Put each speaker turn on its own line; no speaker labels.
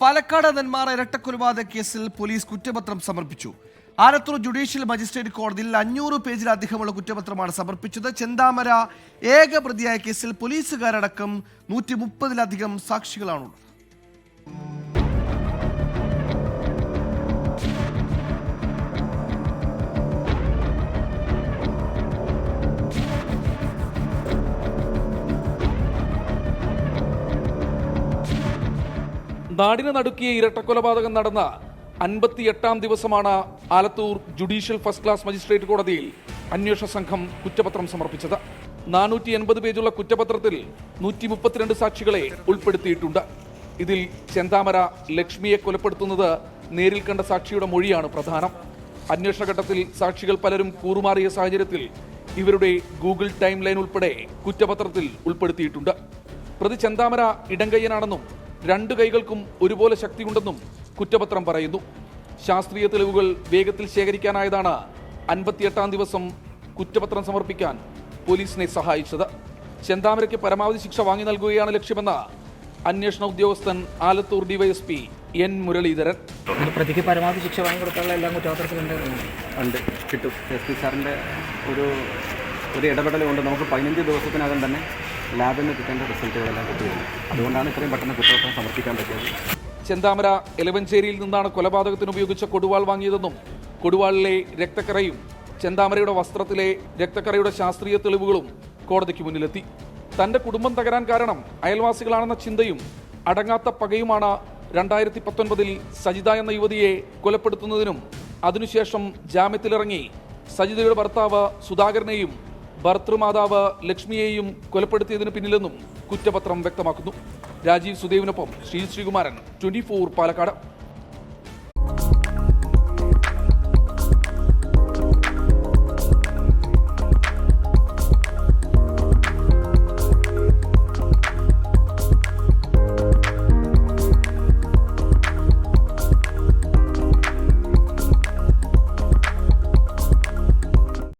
പാലക്കാട് നെന്മാറ ഇരട്ടക്കൊലപാതക കേസിൽ പോലീസ് കുറ്റപത്രം സമർപ്പിച്ചു. ആലത്തൂർ ജുഡീഷ്യൽ മജിസ്ട്രേറ്റ് കോടതിയിൽ അഞ്ഞൂറ് പേജിലധികമുള്ള കുറ്റപത്രമാണ് സമർപ്പിച്ചത്. ചെന്താമര ഏക പ്രതിയായ കേസിൽ പോലീസുകാരടക്കം നൂറ്റി മുപ്പതിലധികം സാക്ഷികളാണുള്ളത്.
നാടിനെ നടുക്കിയ ഇരട്ടക്കൊലപാതകം നടന്ന അൻപത്തിയെട്ടാം ദിവസമാണ് Alathur judicial first class magistrate കോടതിയിൽ അന്വേഷണ സംഘം കുറ്റപത്രം സമർപ്പിച്ചത്. നാനൂറ്റി എൺപത് പേജുള്ള കുറ്റപത്രത്തിൽ നൂറ്റി മുപ്പത്തിരണ്ട് സാക്ഷികളെ ഉൾപ്പെടുത്തിയിട്ടുണ്ട്. ഇതിൽ ചെന്താമര ലക്ഷ്മിയെ കൊലപ്പെടുത്തുന്നത് നേരിൽ കണ്ട സാക്ഷിയുടെ മൊഴിയാണ് പ്രധാനം. അന്വേഷണ ഘട്ടത്തിൽ സാക്ഷികൾ പലരും കൂറുമാറിയ സാഹചര്യത്തിൽ ഇവരുടെ ഗൂഗിൾ ടൈം ലൈൻ ഉൾപ്പെടെ കുറ്റപത്രത്തിൽ ഉൾപ്പെടുത്തിയിട്ടുണ്ട്. പ്രതി ചെന്താമര ഇടങ്കയ്യനാണെന്നും രണ്ട് കൈകൾക്കും ഒരുപോലെ ശക്തിയുണ്ടെന്നും കുറ്റപത്രം പറയുന്നു. ശാസ്ത്രീയ തെളിവുകൾ വേഗത്തിൽ ശേഖരിക്കാനായതാണ് അൻപത്തിയെട്ടാം ദിവസം കുറ്റപത്രം സമർപ്പിക്കാൻ പോലീസിനെ സഹായിച്ചത്. ചെന്താമരയ്ക്ക് പരമാവധി ശിക്ഷ വാങ്ങി നൽകുകയാണ് ലക്ഷ്യമെന്ന് അന്വേഷണ ഉദ്യോഗസ്ഥൻ ആലത്തൂർ ഡിവൈഎസ്പി എൻ മുരളീധരൻ.
പ്രതിക്ക് പരമാവധി ശിക്ഷ വാങ്ങി കൊടുക്കാനുള്ള എല്ലാം കുറ്റപത്രത്തിലുണ്ട്
ഉണ്ട് കിട്ടും. എസ് പി സാറിന്റെ ഒരു ഒരു ഇടപെടൽ കൊണ്ട് നമുക്ക് പതിനഞ്ച് ദിവസത്തിനകം തന്നെ ലാബിൽ നിന്ന് കിട്ടേണ്ട റിസൾട്ടുകളെല്ലാം കിട്ടിയത് അതുകൊണ്ടാണ് ഇത്രയും പെട്ടെന്ന് കുറ്റപത്രം സമർപ്പിക്കാൻ പറ്റിയത്.
ചെന്താമര എലവഞ്ചേരിയിൽ നിന്നാണ് കൊലപാതകത്തിന് ഉപയോഗിച്ച കൊടുവാൾ വാങ്ങിയതെന്നും കൊടുവാളിലെ രക്തക്കറയും ചെന്താമരയുടെ വസ്ത്രത്തിലെ രക്തക്കറയുടെ ശാസ്ത്രീയ തെളിവുകളും കോടതിക്ക് മുന്നിലെത്തി. തന്റെ കുടുംബം തകരാൻ കാരണം അയൽവാസികളാണെന്ന ചിന്തയും അടങ്ങാത്ത പകയുമാണ് രണ്ടായിരത്തി പത്തൊൻപതിൽ സജിത എന്ന യുവതിയെ കൊലപ്പെടുത്തുന്നതിനും അതിനുശേഷം ജാമ്യത്തിലിറങ്ങി സജിതയുടെ ഭർത്താവ് സുധാകരനെയും ഭർത്തൃമാതാവ് ലക്ഷ്മിയെയും കൊലപ്പെടുത്തിയതിന് പിന്നിലെന്നും കുറ്റപത്രം വ്യക്തമാക്കുന്നു. രാജീവ് സുദേവിനൊപ്പം ശ്രീ ശ്രീകുമാരൻ ട്വന്റി ഫോർ പാലക്കാട്.